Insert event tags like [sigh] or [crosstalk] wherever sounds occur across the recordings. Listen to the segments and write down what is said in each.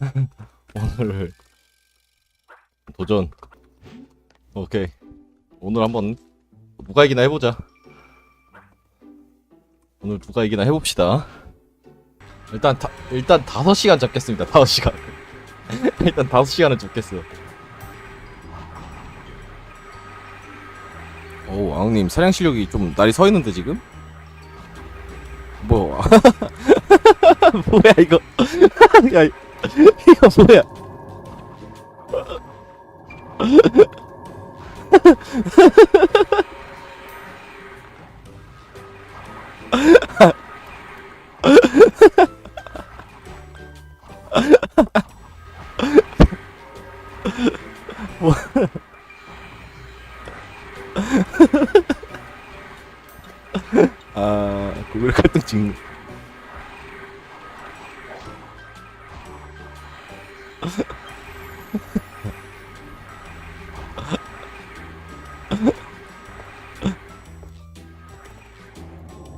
[laughs] 오늘 도전. 오케이. 오늘 한번 누가 이기나 해보자. 오늘 누가 이기나 해봅시다. 일단 다, 일단 5시간 잡겠습니다. [laughs] 5시간. 일단 5시간은 잡겠어요. 오 아웅님 사냥 실력이 좀 날이 서 있는데 지금? 뭐 [laughs] 뭐야 이거? 야 [laughs] 이- 이거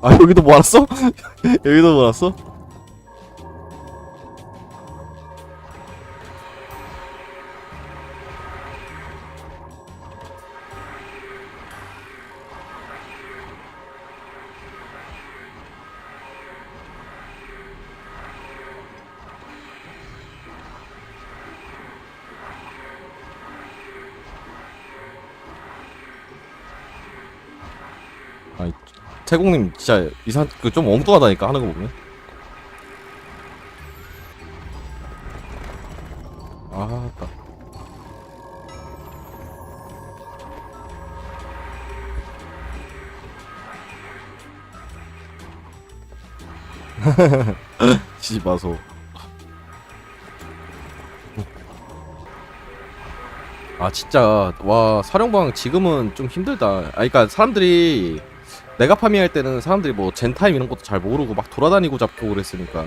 아, 여기도 모았어? [laughs] 여기도 모았어? 태국님 진짜 이상 그좀 엉뚱하다니까 하는 거 보면. 아, 나. 씨바소. [laughs] 아 진짜 와 사령방 지금은 좀 힘들다. 아 그러니까 사람들이 내가 파밍할 때는 사람들이 뭐 젠타임 이런 것도 잘 모르고 막 돌아다니고 잡고 그랬으니까.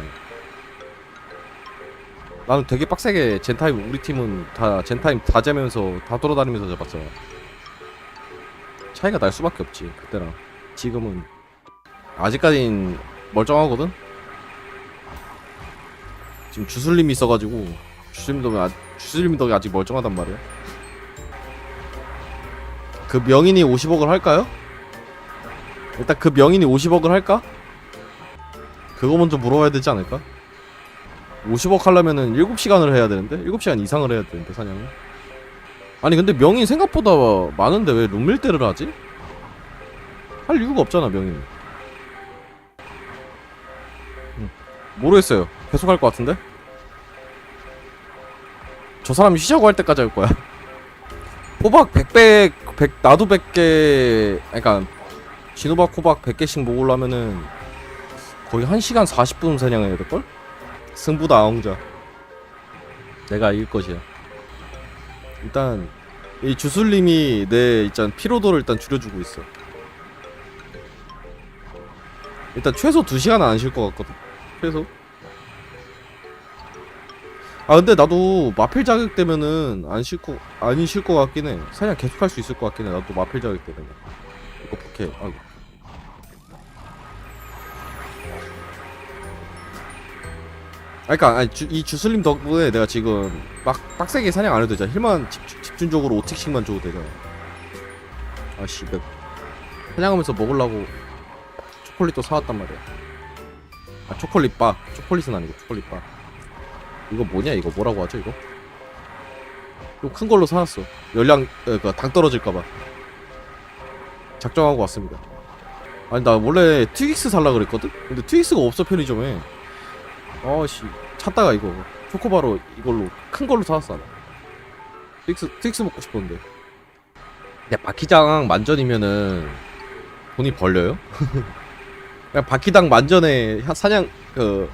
나는 되게 빡세게 젠타임 우리 팀은 다 젠타임 다 재면서 다 돌아다니면서 잡았어 차이가 날 수밖에 없지 그때랑 지금은 아직까진 멀쩡하거든? 지금 주술님이 있어가지고 덕에 아, 주술님 아직 멀쩡하단 말이야. 그 명인이 50억을 할까요? 일단 그 명인이 50억을 할까? 그거 먼저 물어봐야 되지 않을까? 50억 하려면은 7시간을 해야 되는데? 7시간 이상을 해야 되는데 사냥을 아니 근데 명인 생각보다 많은데 왜 룸밀대를 하지? 할 이유가 없잖아 명인 응. 모르겠어요 계속 할 것 같은데? 저 사람이 쉬자고 할 때까지 할 거야 호박 100배 100 나도 100개 그러니까 호박 100개씩 먹으려면은 거의 1시간 40분 사냥해야 될걸? 승부다 아웅자. 내가 이길 것이야. 일단 이 주술님이 내 일단 피로도를 일단 줄여주고 있어. 일단 최소 2시간은 안 쉴 것 같거든. 최소. 아 근데 나도 마필 자격 되면은 안 쉴거 안쉴것 같긴 해. 사냥 계속 할 수 있을 것 같긴 해. 나도 마필 자격 되면 이거 부캐. 아이고 아, 그니까, 아니, 주, 이 주슬림 덕분에 내가 지금 막 빡세게 사냥 안 해도 되잖아. 힐만 집, 집중적으로 5틱씩만 줘도 되잖아. 아, 씨, 맵. 사냥하면서 먹으려고 초콜릿도 사왔단 말이야. 아, 초콜릿 바. 초콜릿은 아니고 초콜릿 바. 이거 뭐냐, 이거 뭐라고 하죠, 이거? 이거 큰 걸로 사왔어. 열량, 그니까 당 떨어질까봐. 작정하고 왔습니다. 아니, 나 원래 트윅스 살라 그랬거든? 근데 트윅스가 없어, 편의점에. 어씨. 찾다가 이거 초코바로 이걸로 큰 걸로 사왔어 나. 트윅스 트윅스 먹고 싶었는데. 야 바퀴장 만전이면은 돈이 벌려요? [laughs] 그냥 바퀴당 만전에 하- 사냥 그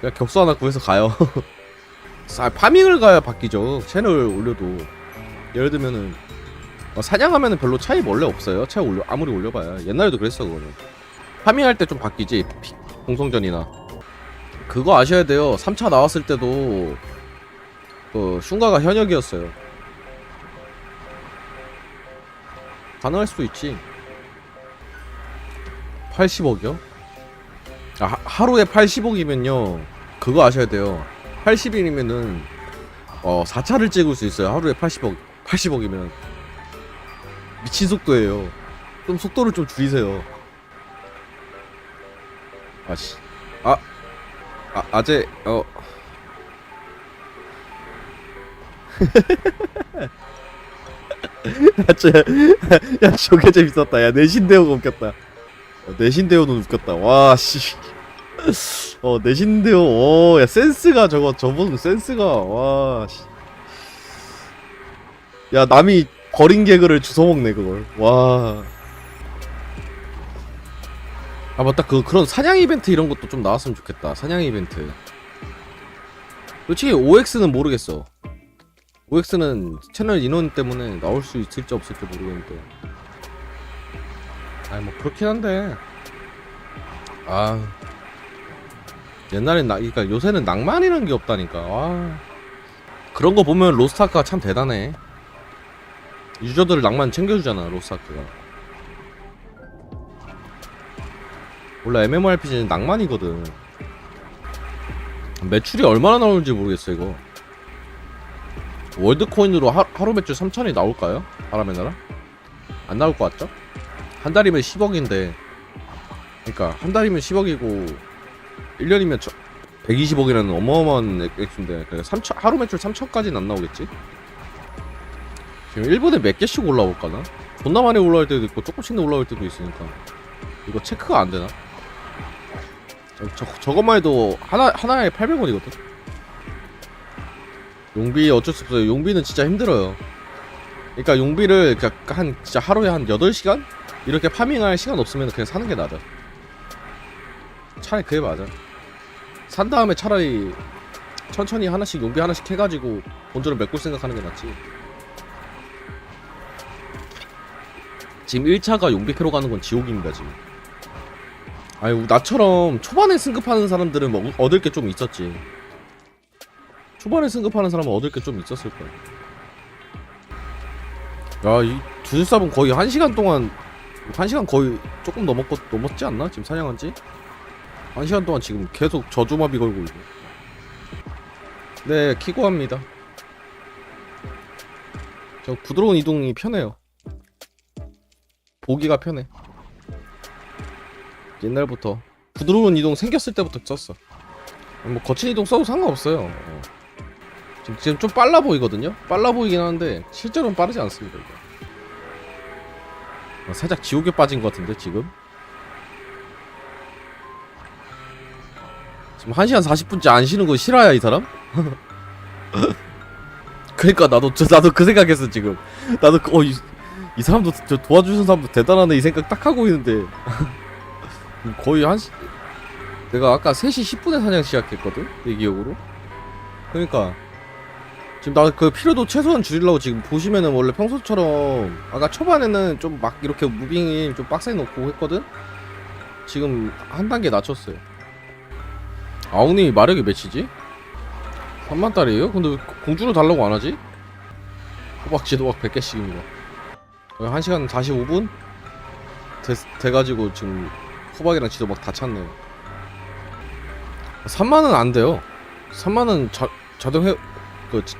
그냥 격수 하나 구해서 가요. [laughs] 아, 파밍을 가야 바뀌죠. 채널 올려도. 예를 들면은 어, 사냥하면은 별로 차이 원래 없어요. 차이 올려 아무리 올려봐야. 옛날에도 그랬어 그거는. 파밍할 때 좀 바뀌지. 피- 공성전이나 그거 아셔야 돼요. 3차 나왔을 때도 그 슝가가 현역이었어요. 가능할 수도 있지. 80억이요? 아, 하, 하루에 80억이면요. 그거 아셔야 돼요. 80일이면은 어 4차를 찍을 수 있어요 하루에 80억 80억이면 미친 속도예요 좀 속도를 좀 줄이세요 아씨 아, 아 아재 어 [laughs] 야, 저, 야, 저게 재밌었다. 야, 내신대호가 웃겼다. 어, 내신대호는 웃겼다. 와, 씨. 어, 내신대호, 오, 야, 센스가 저거, 저분 센스가, 와, 씨. 야, 남이 버린 개그를 주워먹네, 그걸. 와. 아, 맞다. 그, 그런 사냥 이벤트 이런 것도 좀 나왔으면 좋겠다. 사냥 이벤트. 솔직히 OX는 모르겠어. OX는 채널 인원 때문에 나올 수 있을지 없을지 모르겠는데. 아니, 뭐, 그렇긴 한데. 아. 옛날엔 나, 그러니까 요새는 낭만이라는 게 없다니까. 와. 그런 거 보면 로스타크가 참 대단해. 유저들을 낭만 챙겨주잖아, 로스타크가. 원래 MMORPG는 낭만이거든. 매출이 얼마나 나올지 모르겠어, 이거. 월드 코인으로 하, 하루 매출 3천이 나올까요? 바람의 나라? 안 나올 것 같죠? 한 달이면 10억인데 그러니까 한 달이면 10억이고 1년이면 120억이라는 어마어마한 액- 액수인데 그러니까 3천, 하루 매출 3천까지는 안 나오겠지? 지금 일본에 몇 개씩 올라올까나? 존나 많이 올라올 때도 있고 조금씩 올라올 때도 있으니까 이거 체크가 안 되나? 저, 저, 저것만 해도 하나, 하나에 800원이거든? 용비 어쩔 수 없어요. 용비는 진짜 힘들어요. 그러니까 용비를 그러니까 한 진짜 하루에 한 8시간 이렇게 파밍할 시간 없으면 그냥 사는 게 나아. 차라리 그게 맞아. 산 다음에 차라리 천천히 하나씩 용비 하나씩 해가지고 본전을 메꿀 생각하는 게 낫지. 지금 1차가 용비 캐로 가는 건 지옥입니다 지금. 아니 나처럼 초반에 승급하는 사람들은 뭐 얻을 게 좀 있었지. 초반에 승급하는 사람은 얻을 게 좀 있었을 거야. 야, 이 두수삽은 거의 한 시간 동안 한 시간 거의 조금 넘었고 넘었지 않나? 지금 사냥한 지? 한 시간 동안 지금 계속 저주마비 걸고 있고. 네, 키고 합니다. 저 부드러운 이동이 편해요. 보기가 편해. 옛날부터 부드러운 이동 생겼을 때부터 썼어. 뭐 거친 이동 써도 상관없어요. 어. 지금, 지금 좀 빨라 보이거든요. 빨라 보이긴 하는데 실제로는 빠르지 않습니다. 이거. 어, 살짝 지옥에 빠진 것 같은데 지금. 지금 1시간 40분째 안 쉬는 거 싫어야 이 사람? [laughs] 그러니까 나도 저, 나도 그 생각했어 지금. 나도 그, 어, 이, 이 사람도 저 도와주는 사람도 대단하네 이 생각 딱 하고 있는데 [laughs] 거의 한 시... 내가 아까 3시 10분에 사냥 시작했거든 내 기억으로. 그러니까 지금 나 그 피로도 최소한 줄이려고 지금 보시면은 원래 평소처럼 아까 초반에는 좀 막 이렇게 무빙이 좀 빡세 놓고 했거든. 지금 한 단계 낮췄어요. 아웅님이 마력이 몇이지? 3만 달이에요? 근데 왜 공주를 달라고 안 하지? 호박 지 도박 100개씩입니다. 1시간 45분? 돼, 돼가지고 지금 호박이랑 지도박 다 찼네요. 3만은 안 돼요. 3만은 자, 자동 회, 그, 지-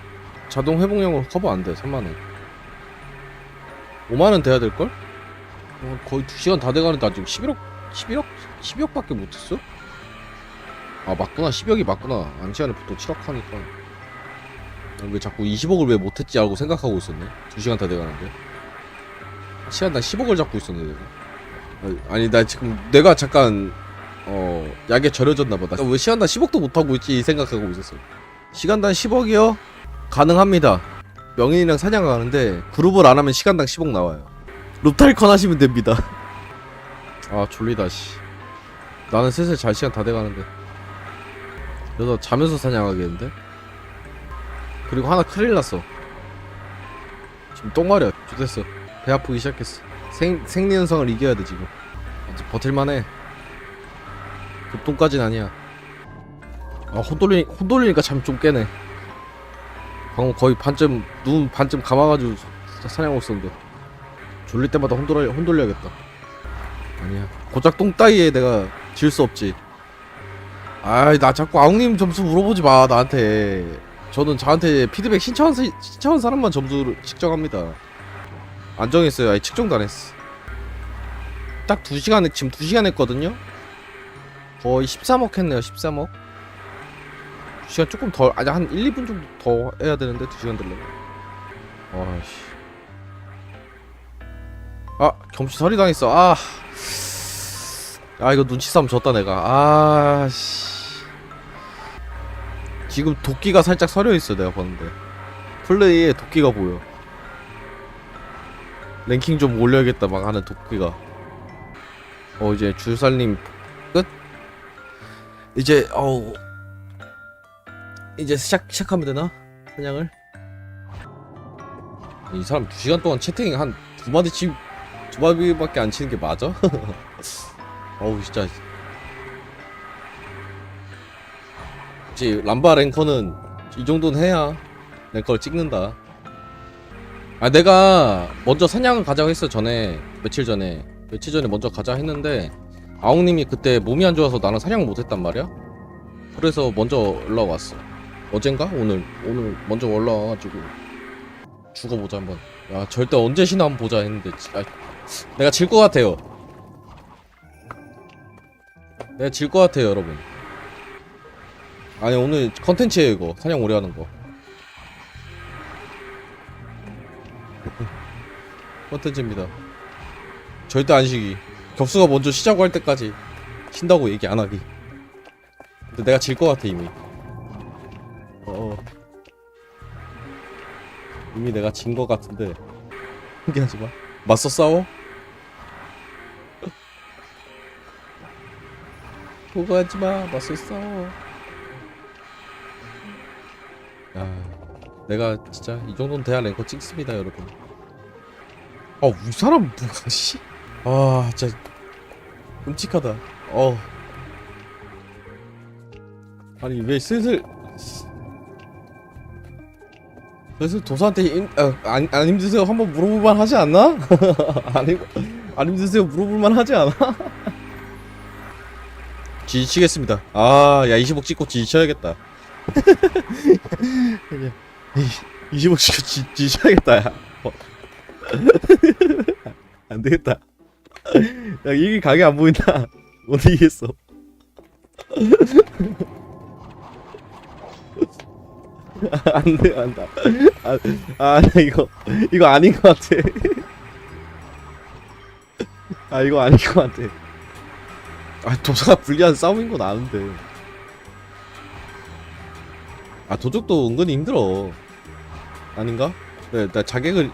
자동 회복량으로 커버 안 돼, 3만원. 5만원 돼야 될걸? 어, 거의 2시간 다 돼가는데 아직 11억, 11억? 12억 밖에 못했어? 아, 맞구나. 10억이 맞구나. 안시간에 보통 7억 하니까. 아, 왜 자꾸 20억을 왜 못했지 하고 생각하고 있었네. 2시간 다 돼가는데. 시간당 10억을 잡고 있었네, 내가. 아니, 나 지금 내가 잠깐, 어, 약에 절여졌나 보다. 왜 시간당 10억도 못하고 있지? 이 생각하고 있었어. 시간당 10억이요? 가능합니다. 명인이랑 사냥 가는데 그룹을 안 하면 시간당 10억 나와요. 룹탈컨 하시면 됩니다. [laughs] 아 졸리다 씨. 나는 슬슬 잘 시간 다 돼가는데. 그래서 자면서 사냥하겠는데? 그리고 하나 큰일 났어. 지금 똥마려. 좋됐어. 배 아프기 시작했어. 생 생리현상을 이겨야 돼 지금. 아직 버틸만해. 급동까진 아니야. 아 혼돌리 혼돌리니까 잠 좀 깨네. 방금 거의 반쯤 눈 반쯤 감아가지고 사- 사냥하고 있었는데 졸릴 때마다 혼돌려 혼돌려야겠다. 아니야 고작 똥 따위에 내가 질 수 없지. 아이 나 자꾸 아웅님 점수 물어보지 마 나한테 저는 저한테 피드백 신청한, 사- 신청한 사람만 점수를 측정합니다 안 정했어요. 아니 측정도 안 했어. 딱 2시간 지금 2시간 했거든요? 거의 13억 했네요 13억. 2시간 조금 더 아니 한 1, 2분 정도 더 해야 되는데 2시간 들려면. 아씨. 아 겸시 서리 당했어. 아. 아 이거 눈치 싸움 졌다 내가. 아씨. 지금 도끼가 살짝 서려 있어 내가 봤는데. 플레이에 도끼가 보여 랭킹 좀 올려야겠다 막 하는 도끼가. 어 이제 주살님 끝? 이제 어우 이제 시작 시작하면 되나? 사냥을? 이 사람 2 시간 동안 채팅 한 두 마디 치, 두 마디밖에 안 치는 게 맞아? [laughs] 어우 진짜. 이제 람바 랭커는 이 정도는 해야 랭커를 찍는다 아 내가 먼저 사냥을 가자고 했어 전에. 며칠 전에. 며칠 전에 먼저 가자 했는데 아웅님이 그때 몸이 안 좋아서 나는 사냥 못했단 말이야? 그래서 먼저 올라왔어. 어젠가? 오늘 오늘 먼저 올라와가지고. 죽어보자 한번. 야 절대 언제 신나 한번 보자 했는데 지- 아, 내가 질 것 같아요. 내가 질 것 같아요 여러분. 아니 오늘 컨텐츠에요 이거. 사냥 오래 하는 거 컨텐츠입니다. 절대 안 쉬기. 격수가 먼저 쉬자고 할 때까지 쉰다고 얘기 안 하기. 근데 내가 질 것 같아 이미. 어 이미 내가 진 것 같은데. 포기하지 마. 맞서 싸워? [laughs] 포기하지 마. 맞서 싸워. 야 내가 진짜 이 정도는 돼야 랭커 찍습니다 여러분 아 이 사람 뭐가 [laughs] 씨아 진짜 끔찍하다. 어. 아니 왜 슬슬 슬슬 도사한테 인, 아, 안, 안 힘드세요? 한번 물어볼만 하지 않나? [laughs] 안, 힘, 안 힘드세요? 물어볼만 하지 않아? [laughs] 지치겠습니다. 아 야 20억 찍고 지쳐야겠다. 20억 찍고 지, 지쳐야겠다 야. 어. [laughs] 안 되겠다 야 이게 각이 안 보인다 못 이기겠어 [laughs] 안 돼 안 돼 아, 아, 나 이거 이거 아닌 것 같아. 아 이거 아닌 것 같아. 아 도사가 불리한 싸움인 건 아는데. 아 도적도 은근히 힘들어. 아닌가? 네, 나 자객을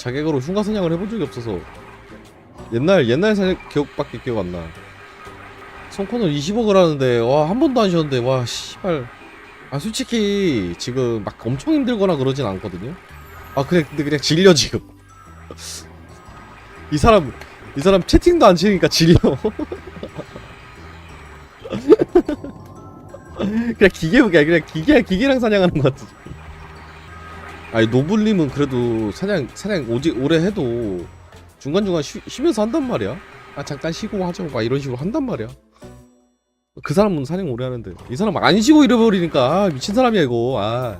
자객으로 흉가 사냥을 해본 적이 없어서 옛날 옛날 사냥 기억밖에 기억 안 나. 손코는 20억을 하는데 와 한 번도 안 쉬었는데 와 씨발. 아 솔직히 지금 막 엄청 힘들거나 그러진 않거든요. 아 그냥 근데 그냥 질려 지금. [laughs] 이 사람 이 사람 채팅도 안 치니까 질려. [laughs] 그냥 기계 그냥 그냥 기계 기계랑 사냥하는 것 같아. 아니 노블님은 그래도 사냥 사냥 오지 오래 해도 중간 중간 쉬, 쉬면서 한단 말이야. 아 잠깐 쉬고 하죠. 막 이런 식으로 한단 말이야. 그 사람은 사냥 오래 하는데 이 사람 안 쉬고 잃어버리니까 아, 미친 사람이야 이거 아.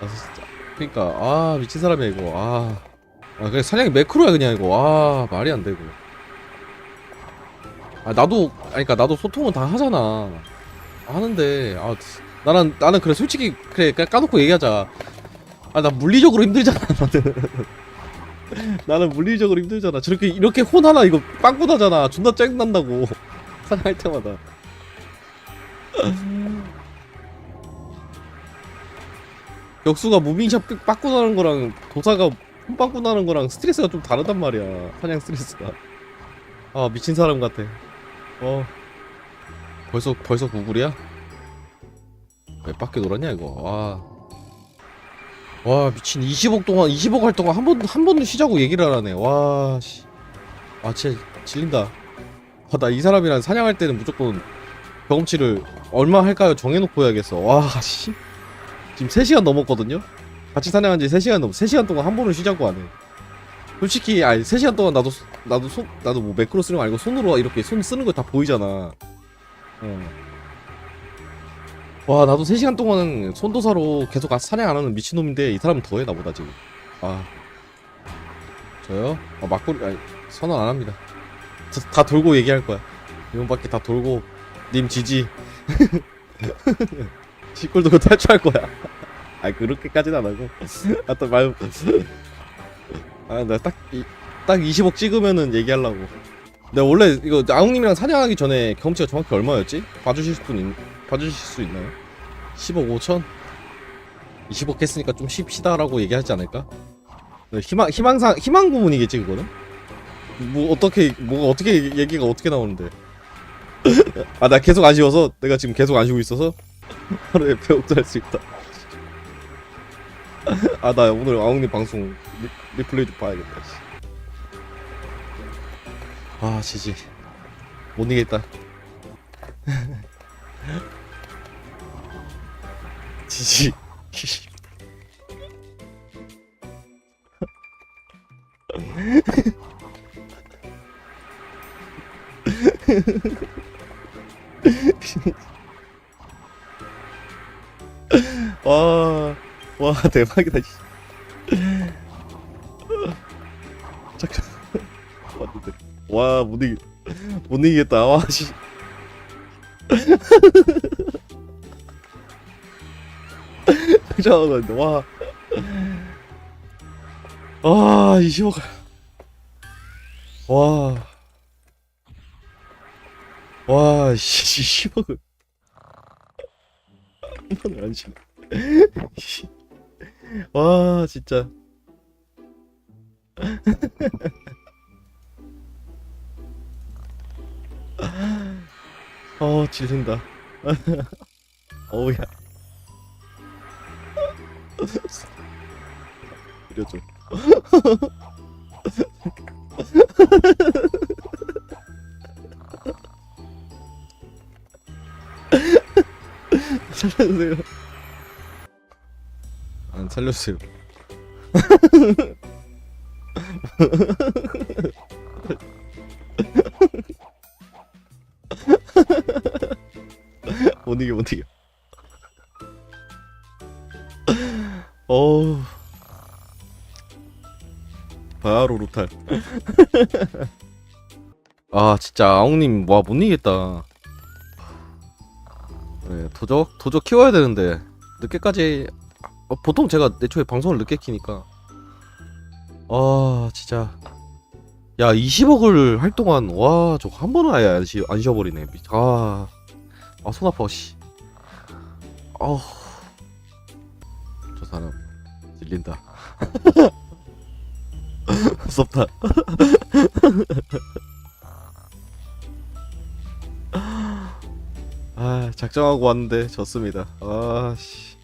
아 진짜 그러니까 아 미친 사람이야 이거 아. 아 그냥 사냥이 매크로야 그냥 이거 아 말이 안 되고 아 나도 아니 그러니까 나도 소통은 다 하잖아 하는데 아 나는 나는 그래 솔직히 그래 그냥 까놓고 얘기하자 아 나 물리적으로 힘들잖아 나는 [laughs] 나는 물리적으로 힘들잖아. 저렇게 이렇게 혼 하나 이거 빵꾸 나잖아. 존나 짜증난다고. [laughs] 사냥할 때마다. [laughs] 격수가 무빙샷 삐- 빠꾸 나는 거랑 도사가 혼 빵꾸 나는 거랑 스트레스가 좀 다르단 말이야. 사냥 스트레스가. 아 미친 사람 같아. 어. 벌써 벌써 구글이야? 왜 밖에 놀았냐 이거. 와. 와 미친 20억 동안 20억 할 동안 한 번 한 번도 쉬자고 얘기를 안 하네. 와 씨. 아 진짜 질린다. 아, 나 이 사람이랑 사냥할 때는 무조건 경험치를 얼마 할까요 정해놓고 해야겠어. 와 씨. 지금 3시간 넘었거든요. 같이 사냥한 지 3시간 넘. 3시간 동안 한 번은 쉬자고 안 해. 솔직히 아니 3시간 동안 나도 소- 나도 손 나도 뭐 매크로 쓰는 거 아니고 손으로 이렇게 손 쓰는 거 다 보이잖아. 어. 와 나도 3시간 동안은 손도사로 계속 아- 사냥 안 하는 미친놈인데 이 사람은 더해 나보다 지금. 아 저요? 아 막걸리 아니 선언 안 합니다. 저, 다 돌고 얘기할 거야. 이번 바퀴 다 돌고 님 지지. [laughs] 시골 돌고 탈출할 거야. [laughs] 아 그렇게까지는 안 하고. 아또 말. 아나 딱딱 20억 찍으면은 얘기하려고. 내가 원래 이거 아웅님이랑 사냥하기 전에 경치가 정확히 얼마였지? 봐주실 분 있, 봐주실 수 있나요? 10억 5천? 20억 했으니까 좀 쉽시다라고 얘기하지 않을까? 네, 희망 희망상 희망 부문이겠지 그거는? 뭐 어떻게 뭐가 어떻게 얘기가 어떻게 나오는데? [laughs] 아 나 계속 아쉬워서 내가 지금 계속 아쉬고 있어서 [laughs] 하루에 100억도 할 수 있다. [laughs] 아 나 오늘 아웅님 방송 리, 리플레이 좀 봐야겠다. 씨. 아 지지 못 이기겠다. 지지. 와, 와 대박이다. 씨. 잠깐. 와, 못 이기, 못 이기겠다. 와, 씨. 잠깐만, 와. 아, 20억. 와. 와, 씨, 10억을. 한 번에 안. 씨. 와, 진짜. [laughs] 어, 질린다. [laughs] 어우야. 이려줘. 살려주세요. 안 살려주세요. [laughs] 못 이겨 못 이겨. 어우. 바로 루탈. [laughs] 아 진짜 아웅님 와 못 이기겠다. 네, 도적 도적 키워야 되는데 늦게까지 어, 보통 제가 애초에 방송을 늦게 키니까 아 진짜 야 20억을 할 동안 와 저거 한 번은 아예 안, 쉬어버리네 아아 손 아파 씨 아우 저 사람 질린다. [laughs] 무섭다. [laughs] 아 작정하고 왔는데 졌습니다. 아씨